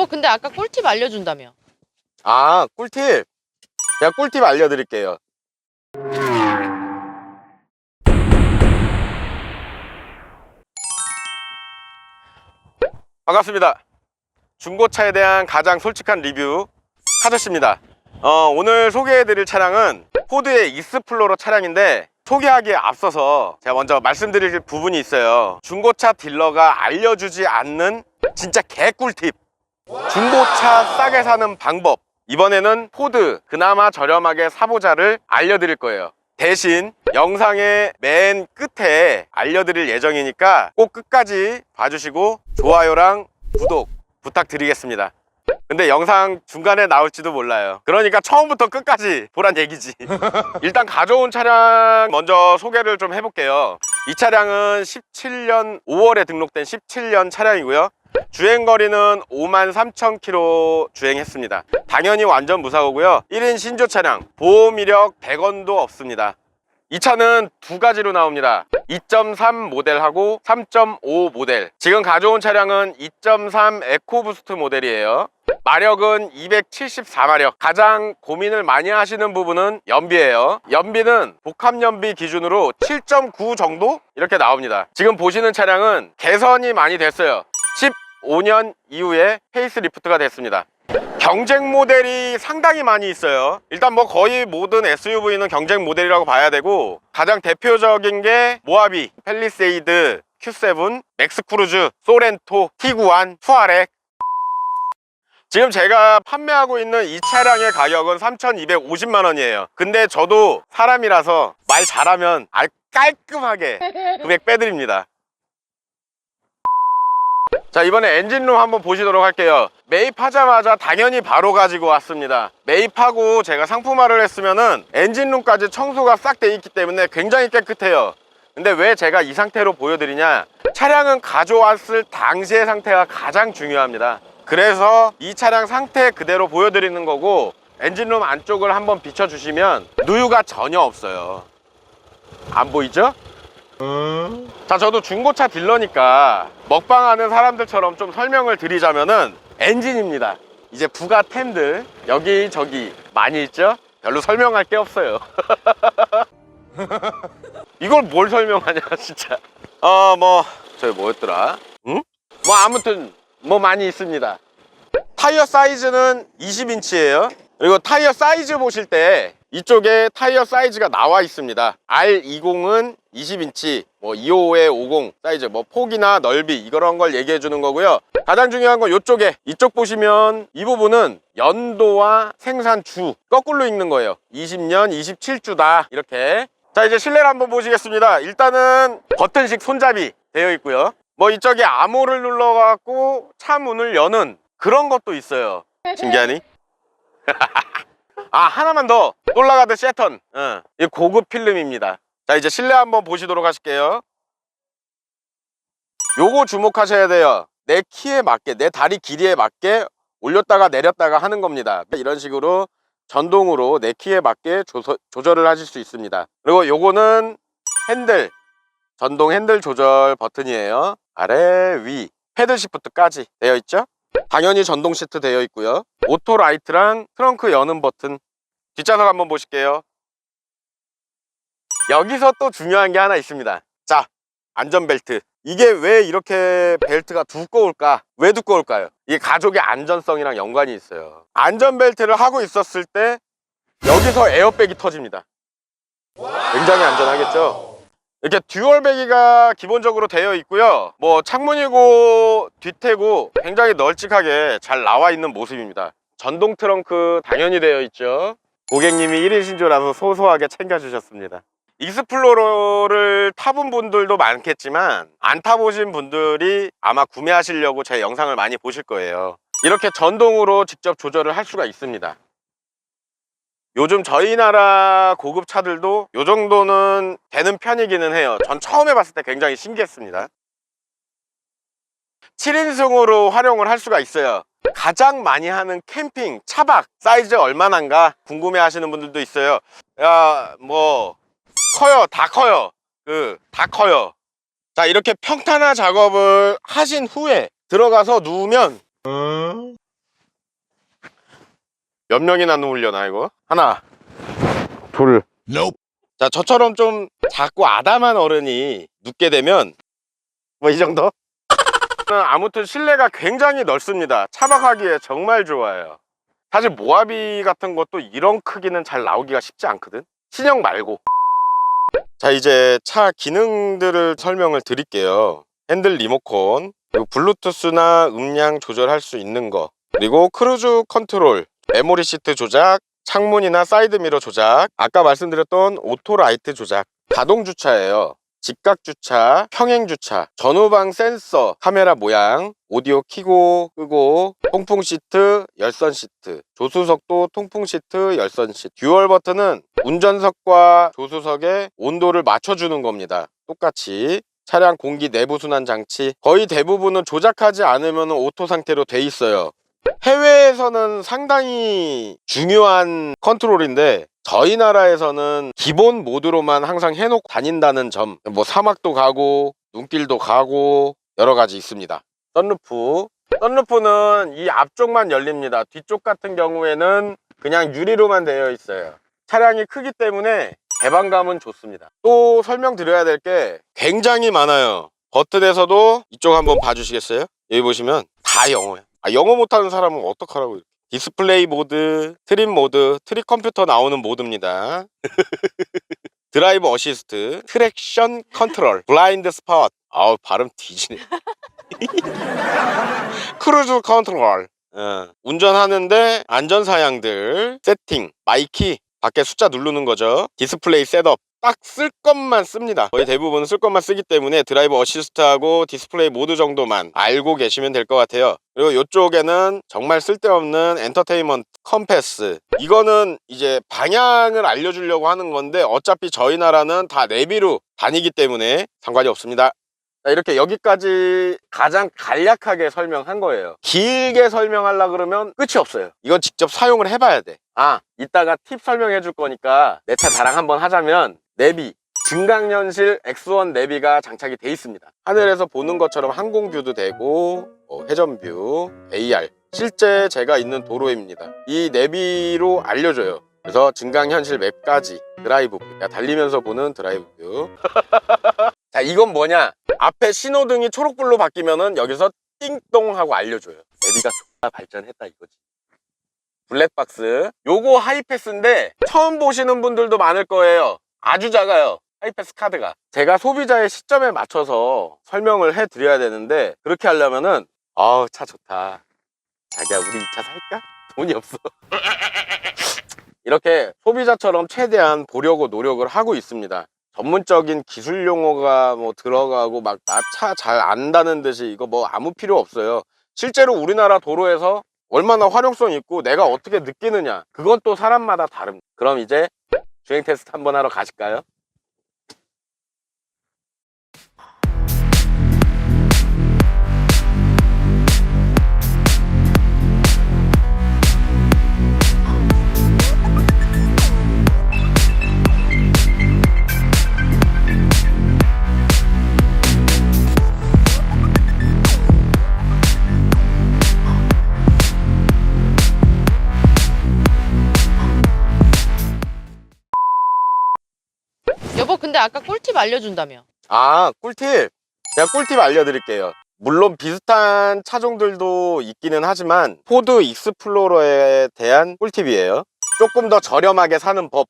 여보 근데 아까 꿀팁 알려준다며 아, 꿀팁. 제가 꿀팁 알려드릴게요. 반갑습니다. 중고차에 대한 가장 솔직한 리뷰 카저씨입니다. 어, 오늘 소개해드릴 차량은 포드의 익스플로러 차량인데 소개하기에 앞서서 제가 먼저 말씀드릴 부분이 있어요. 중고차 딜러가 알려주지 않는 진짜 개꿀팁. 중고차 싸게 사는 방법. 이번에는 포드 그나마 저렴하게 사보자를 알려드릴 거예요. 대신 영상의 맨 끝에 알려드릴 예정이니까 꼭 끝까지 봐주시고 좋아요랑 구독 부탁드리겠습니다. 근데 영상 중간에 나올지도 몰라요. 그러니까 처음부터 끝까지 보란 얘기지. 일단 가져온 차량 먼저 소개를 좀 해볼게요. 이 차량은 17년 5월에 등록된 17년 차량이고요. 주행거리는 5만 3천 킬로 주행했습니다. 당연히 완전 무사고고요. 1인 신조 차량, 보험 이력 100원도 없습니다. 이 차는 두 가지로 나옵니다. 2.3 모델하고 3.5 모델. 지금 가져온 차량은 2.3 에코부스트 모델이에요. 마력은 274마력. 가장 고민을 많이 하시는 부분은 연비예요. 연비는 복합 연비 기준으로 7.9 정도 이렇게 나옵니다. 지금 보시는 차량은 개선이 많이 됐어요. 15년 이후에 페이스리프트가 됐습니다. 경쟁 모델이 상당히 많이 있어요. 일단 뭐 거의 모든 SUV는 경쟁 모델이라고 봐야 되고 가장 대표적인 게 모하비, 펠리세이드, Q7, 맥스크루즈, 소렌토, 티구안, 투아렉 지금 제가 판매하고 있는 이 차량의 가격은 3,250만 원이에요. 근데 저도 사람이라서 말 잘하면 알 깔끔하게 금액 빼드립니다. 자 이번에 엔진룸 한번 보시도록 할게요. 매입하자마자 당연히 바로 가지고 왔습니다. 매입하고 제가 상품화를 했으면은 엔진룸까지 청소가 싹 돼 있기 때문에 굉장히 깨끗해요. 근데 왜 제가 이 상태로 보여드리냐? 차량은 가져왔을 당시의 상태가 가장 중요합니다. 그래서 이 차량 상태 그대로 보여드리는 거고 엔진룸 안쪽을 한번 비춰주시면 누유가 전혀 없어요. 안 보이죠? 자 저도 중고차 딜러니까 먹방하는 사람들처럼 좀 설명을 드리자면은 엔진입니다. 이제 부가 템들 여기저기 많이 있죠? 별로 설명할 게 없어요. 이걸 뭘 설명하냐 진짜. 어 뭐 저기 뭐였더라? 응? 뭐 아무튼 뭐 많이 있습니다. 타이어 사이즈는 20인치예요. 그리고 타이어 사이즈 보실 때 이쪽에 타이어 사이즈가 나와 있습니다. R20은 20인치 뭐 255에 50 사이즈 뭐 폭이나 넓이 이런 걸 얘기해 주는 거고요. 가장 중요한 건 이쪽에 이쪽 보시면 이 부분은 연도와 생산 주 거꾸로 읽는 거예요. 20년 27주다 이렇게. 자 이제 실내를 한번 보시겠습니다. 일단은 버튼식 손잡이 되어 있고요. 뭐 이쪽에 암호를 눌러 갖고 차 문을 여는 그런 것도 있어요. 신기하니? 아 하나만 더. 올라가듯 세턴. 응. 이 고급 필름입니다. 자 이제 실내 한번 보시도록 하실게요. 요거 주목하셔야 돼요. 내 키에 맞게 내 다리 길이에 맞게 올렸다가 내렸다가 하는 겁니다. 이런 식으로 전동으로 내 키에 맞게 조서, 조절을 하실 수 있습니다. 그리고 요거는 핸들 전동 핸들 조절 버튼이에요. 아래 위 패들 시프트까지 되어 있죠 당연히 전동 시트 되어 있고요. 오토 라이트랑 트렁크 여는 버튼. 뒷좌석 한번 보실게요. 여기서 또 중요한 게 하나 있습니다. 자 안전벨트. 이게 왜 이렇게 벨트가 두꺼울까? 왜 두꺼울까요? 이게 가족의 안전성이랑 연관이 있어요. 안전벨트를 하고 있었을 때 여기서 에어백이 터집니다. 굉장히 안전하겠죠 이렇게 듀얼 배기가 기본적으로 되어 있고요. 뭐 창문이고 뒤태고 굉장히 널찍하게 잘 나와 있는 모습입니다. 전동 트렁크 당연히 되어 있죠. 고객님이 1인 신조라서 소소하게 챙겨주셨습니다. 익스플로러를 타본 분들도 많겠지만 안 타보신 분들이 아마 구매하시려고 제 영상을 많이 보실 거예요. 이렇게 전동으로 직접 조절을 할 수가 있습니다 요즘 저희 나라 고급 차들도 요 정도는 되는 편이기는 해요. 전 처음 해봤을 때 굉장히 신기했습니다. 7인승으로 활용을 할 수가 있어요. 가장 많이 하는 캠핑, 차박 사이즈 얼마나인가 궁금해 하시는 분들도 있어요. 야 뭐 커요 다 커요. 그 다 커요. 자 이렇게 평탄화 작업을 하신 후에 들어가서 누우면 몇 명이나 누우려나 이거? 하나 둘 자, 저처럼 좀 작고 아담한 어른이 눕게 되면 뭐 이 정도? 아무튼 실내가 굉장히 넓습니다. 차박하기에 정말 좋아요. 사실 모하비 같은 것도 이런 크기는 잘 나오기가 쉽지 않거든. 신형 말고. 자, 이제 차 기능들을 설명을 드릴게요. 핸들 리모컨, 그리고 블루투스나 음량 조절할 수 있는 거, 그리고 크루즈 컨트롤, 메모리 시트 조작, 창문이나 사이드미러 조작, 아까 말씀드렸던 오토라이트 조작, 자동 주차예요. 직각 주차, 평행 주차, 전후방 센서, 카메라 모양, 오디오 키고 끄고, 통풍 시트, 열선 시트, 조수석도 통풍 시트, 열선 시트. 듀얼 버튼은 운전석과 조수석의 온도를 맞춰주는 겁니다. 똑같이. 차량 공기 내부 순환 장치 거의 대부분은 조작하지 않으면 오토 상태로 돼 있어요. 해외에서는 상당히 중요한 컨트롤인데 저희 나라에서는 기본 모드로만 항상 해놓고 다닌다는 점. 뭐 사막도 가고 눈길도 가고 여러 가지 있습니다. 썬루프. 썬루프는 이 앞쪽만 열립니다. 뒤쪽 같은 경우에는 그냥 유리로만 되어 있어요. 차량이 크기 때문에 개방감은 좋습니다. 또 설명드려야 될 게 굉장히 많아요. 버튼에서도 이쪽 한번 봐주시겠어요? 여기 보시면 다 영어예요. 아, 영어 못하는 사람은 어떡하라고. 디스플레이 모드, 트림 모드, 트릭 컴퓨터 나오는 모드입니다. 드라이브 어시스트, 트랙션 컨트롤, 블라인드 스팟. 아우 발음 뒤지네. 크루즈 컨트롤. 어, 운전하는데 안전 사양들 세팅, 마이키, 밖에 숫자 누르는 거죠. 디스플레이 셋업. 딱 쓸 것만 씁니다. 거의 대부분 쓸 것만 쓰기 때문에 드라이브 어시스트하고 디스플레이 모드 정도만 알고 계시면 될 것 같아요. 그리고 이쪽에는 정말 쓸데없는 엔터테인먼트 컴패스. 이거는 이제 방향을 알려주려고 하는 건데 어차피 저희 나라는 다 내비로 다니기 때문에 상관이 없습니다. 자, 이렇게 여기까지 가장 간략하게 설명한 거예요. 길게 설명하려 그러면 끝이 없어요. 이건 직접 사용을 해봐야 돼. 아, 이따가 팁 설명해 줄 거니까 내 차 자랑 한번 하자면 내비, 증강현실 X1 내비가 장착이 돼 있습니다. 하늘에서 보는 것처럼 항공뷰도 되고 뭐 회전뷰, AR 실제 제가 있는 도로입니다. 이 내비로 알려줘요. 그래서 증강현실 맵까지 드라이브 뷰, 야, 달리면서 보는 드라이브 뷰. 자, 이건 뭐냐? 앞에 신호등이 초록불로 바뀌면은 여기서 띵동 하고 알려줘요. 내비가 X가 발전했다 이거지. 블랙박스. 요거 하이패스인데 처음 보시는 분들도 많을 거예요. 아주 작아요. 하이패스 카드가. 제가 소비자의 시점에 맞춰서 설명을 해 드려야 되는데 그렇게 하려면은 아우 차 좋다. 자기야 우리 이 차 살까? 돈이 없어. 이렇게 소비자처럼 최대한 보려고 노력을 하고 있습니다. 전문적인 기술 용어가 뭐 들어가고 막 나 차 잘 안다는 듯이 이거 뭐 아무 필요 없어요. 실제로 우리나라 도로에서 얼마나 활용성 있고 내가 어떻게 느끼느냐 그건 또 사람마다 다릅니다. 그럼 이제 주행 테스트 한번 하러 가실까요? 알려준다며. 아 꿀팁. 제가 꿀팁 알려드릴게요. 물론 비슷한 차종들도 있기는 하지만 포드 익스플로러에 대한 꿀팁이에요. 조금 더 저렴하게 사는 법.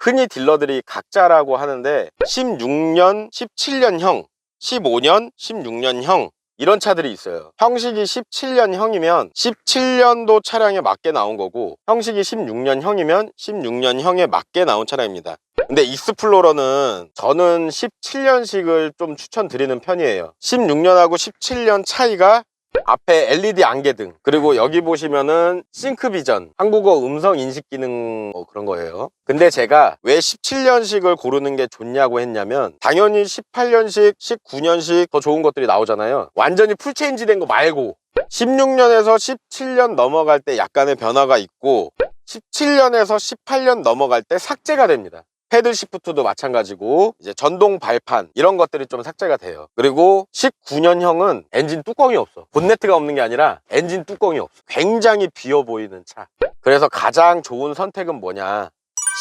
흔히 딜러들이 각자라고 하는데 16년, 17년형, 15년, 16년형 이런 차들이 있어요. 형식이 17년형이면 17년도 차량에 맞게 나온 거고 형식이 16년형이면 16년형에 맞게 나온 차량입니다. 근데 익스플로러는 저는 17년식을 좀 추천드리는 편이에요. 16년하고 17년 차이가 앞에 LED 안개등 그리고 여기 보시면은 싱크비전 한국어 음성 인식 기능 뭐 그런 거예요. 근데 제가 왜 17년식을 고르는 게 좋냐고 했냐면 당연히 18년식 19년식 더 좋은 것들이 나오잖아요. 완전히 풀체인지 된 거 말고 16년에서 17년 넘어갈 때 약간의 변화가 있고 17년에서 18년 넘어갈 때 삭제가 됩니다 패들 시프트도 마찬가지고 이제 전동 발판 이런 것들이 좀 삭제가 돼요. 그리고 19년형은 엔진 뚜껑이 없어. 본네트가 없는 게 아니라 엔진 뚜껑이 없어. 굉장히 비어 보이는 차. 그래서 가장 좋은 선택은 뭐냐?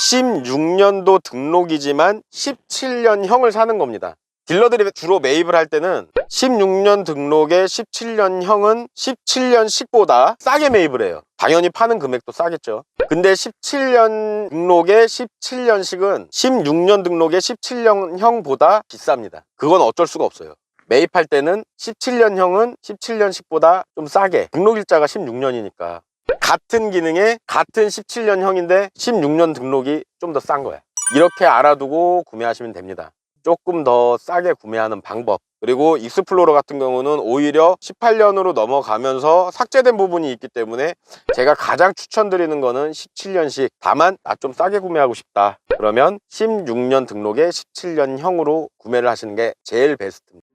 16년도 등록이지만 17년형을 사는 겁니다. 딜러들이 주로 매입을 할 때는 16년 등록에 17년형은 17년식보다 싸게 매입을 해요. 당연히 파는 금액도 싸겠죠. 근데 17년 등록에 17년식은 16년 등록에 17년형보다 비쌉니다. 그건 어쩔 수가 없어요. 매입할 때는 17년형은 17년식보다 좀 싸게 등록일자가 16년이니까 같은 기능에 같은 17년형인데 16년 등록이 좀 더 싼 거야. 이렇게 알아두고 구매하시면 됩니다. 조금 더 싸게 구매하는 방법 그리고 익스플로러 같은 경우는 오히려 18년으로 넘어가면서 삭제된 부분이 있기 때문에 제가 가장 추천드리는 거는 17년식 다만 나 좀 싸게 구매하고 싶다 그러면 16년 등록에 17년형으로 구매를 하시는 게 제일 베스트입니다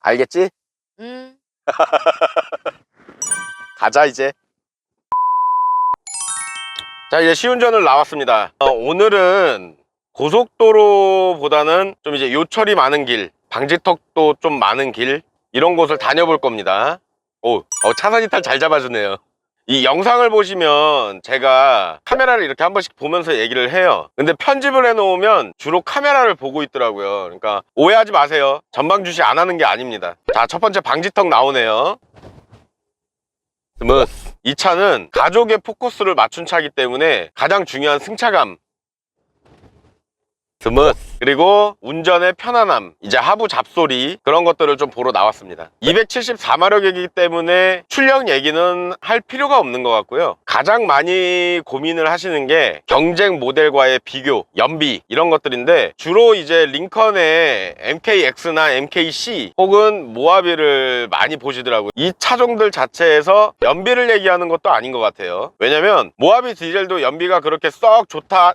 알겠지? 음. 가자 이제. 자 이제 시운전을 나왔습니다. 어, 오늘은 고속도로보다는 좀 이제 요철이 많은 길 방지턱도 좀 많은 길 이런 곳을 다녀볼 겁니다. 오, 어, 차선 이탈 잘 잡아주네요. 이 영상을 보시면 제가 카메라를 이렇게 한 번씩 보면서 얘기를 해요. 근데 편집을 해놓으면 주로 카메라를 보고 있더라고요. 그러니까 오해하지 마세요. 전방 주시 안 하는 게 아닙니다. 자 첫 번째 방지턱 나오네요 이 차는 가족의 포커스를 맞춘 차이기 때문에 가장 중요한 승차감 스무스 그리고 운전의 편안함 이제 하부 잡소리 그런 것들을 좀 보러 나왔습니다. 274마력이기 때문에 출력 얘기는 할 필요가 없는 것 같고요. 가장 많이 고민을 하시는 게 경쟁 모델과의 비교 연비 이런 것들인데 주로 이제 링컨의 MKX나 MKC 혹은 모하비를 많이 보시더라고요. 이 차종들 자체에서 연비를 얘기하는 것도 아닌 것 같아요. 왜냐면 모하비 디젤도 연비가 그렇게 썩 좋다.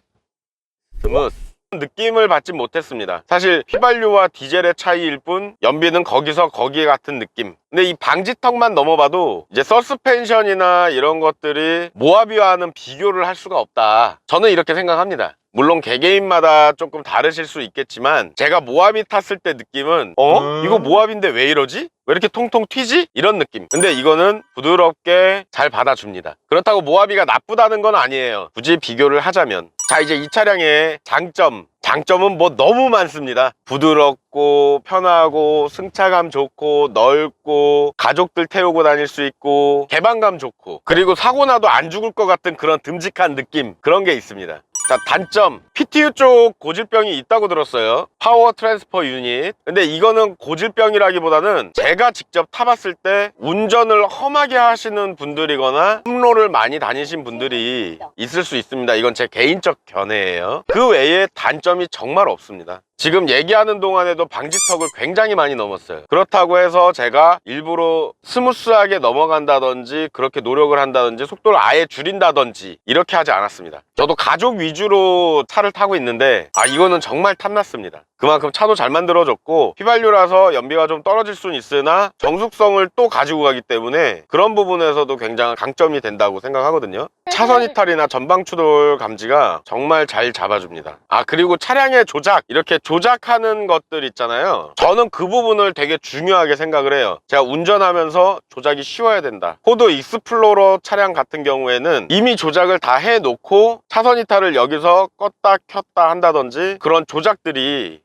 스무스 느낌을 받지 못했습니다. 사실 휘발유와 디젤의 차이일 뿐 연비는 거기서 거기 같은 느낌. 근데 이 방지턱만 넘어봐도 이제 서스펜션이나 이런 것들이 모하비와는 비교를 할 수가 없다. 저는 이렇게 생각합니다 물론 개개인마다 조금 다르실 수 있겠지만 제가 모하비 탔을 때 느낌은 어? 이거 모하비인데 왜 이러지? 왜 이렇게 통통 튀지? 이런 느낌. 근데 이거는 부드럽게 잘 받아줍니다. 그렇다고 모하비가 나쁘다는 건 아니에요. 굳이 비교를 하자면. 자 이제 이 차량의 장점. 장점은 뭐 너무 많습니다. 부드럽고 편하고 승차감 좋고 넓고 가족들 태우고 다닐 수 있고 개방감 좋고 그리고 사고 나도 안 죽을 것 같은 그런 듬직한 느낌. 그런 게 있습니다 자 단점. PTU 쪽 고질병이 있다고 들었어요. 파워 트랜스퍼 유닛. 근데 이거는 고질병이라기보다는 제가 직접 타봤을 때 운전을 험하게 하시는 분들이거나 홈로를 많이 다니신 분들이 있을 수 있습니다. 이건 제 개인적 견해예요. 그 외에 단점이 정말 없습니다 지금 얘기하는 동안에도 방지턱을 굉장히 많이 넘었어요. 그렇다고 해서 제가 일부러 스무스하게 넘어간다든지 그렇게 노력을 한다든지 속도를 아예 줄인다든지 이렇게 하지 않았습니다. 저도 가족 위주로 차를 타고 있는데 아 이거는 정말 탐났습니다. 그만큼 차도 잘 만들어졌고 휘발유라서 연비가 좀 떨어질 수는 있으나 정숙성을 또 가지고 가기 때문에 그런 부분에서도 굉장한 강점이 된다고 생각하거든요. 차선 이탈이나 전방 추돌 감지가 정말 잘 잡아줍니다. 아 그리고 차량의 조작 이렇게 조작하는 것들 있잖아요. 저는 그 부분을 되게 중요하게 생각을 해요. 제가 운전하면서 조작이 쉬워야 된다. 호드 익스플로러 차량 같은 경우에는 이미 조작을 다 해놓고 차선 이탈을 여기서 껐다 켰다 한다든지 그런 조작들이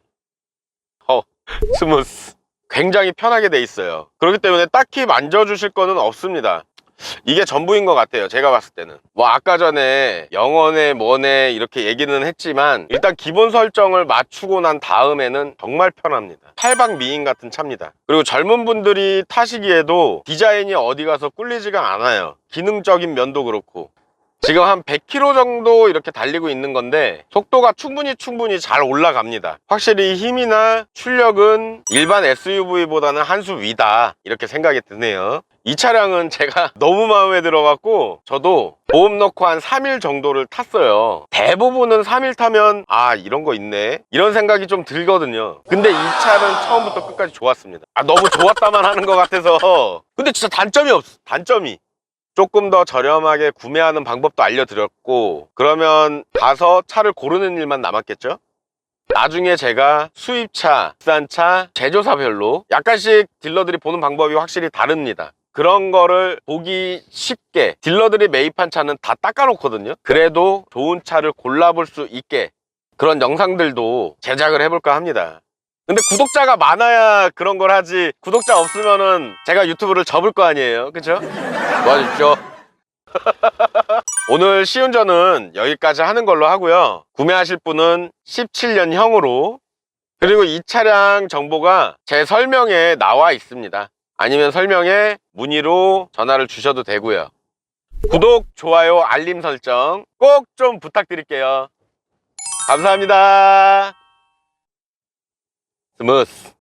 어 스무스 굉장히 편하게 돼 있어요. 그렇기 때문에 딱히 만져주실 거는 없습니다 이게 전부인 것 같아요 제가 봤을 때는. 뭐 아까 전에 영어네 뭐네 이렇게 얘기는 했지만 일단 기본 설정을 맞추고 난 다음에는 정말 편합니다. 팔방 미인 같은 차입니다. 그리고 젊은 분들이 타시기에도 디자인이 어디 가서 꿀리지가 않아요. 기능적인 면도 그렇고. 지금 한 100km 정도 이렇게 달리고 있는 건데 속도가 충분히 충분히 잘 올라갑니다. 확실히 힘이나 출력은 일반 SUV보다는 한 수 위다 이렇게 생각이 드네요 이 차량은 제가 너무 마음에 들어갖고 저도 보험 넣고 한 3일 정도를 탔어요. 대부분은 3일 타면 아 이런 거 있네 이런 생각이 좀 들거든요. 근데 이 차는 처음부터 끝까지 좋았습니다. 아 너무 좋았다만 하는 것 같아서 근데 진짜 단점이 없어. 단점이 조금 더 저렴하게 구매하는 방법도 알려드렸고 그러면 가서 차를 고르는 일만 남았겠죠? 나중에 제가 수입차, 비싼차, 제조사별로 약간씩 딜러들이 보는 방법이 확실히 다릅니다. 그런 거를 보기 쉽게 딜러들이 매입한 차는 다 닦아놓거든요. 그래도 좋은 차를 골라볼 수 있게 그런 영상들도 제작을 해볼까 합니다. 근데 구독자가 많아야 그런 걸 하지 구독자 없으면은 제가 유튜브를 접을 거 아니에요. 그쵸? 도와주십시오. 오늘 시운전은 여기까지 하는 걸로 하고요. 구매하실 분은 17년형으로 그리고 이 차량 정보가 제 설명에 나와 있습니다. 아니면 설명에 문의로 전화를 주셔도 되고요. 구독, 좋아요, 알림 설정 꼭 좀 부탁드릴게요. 감사합니다. 스무스.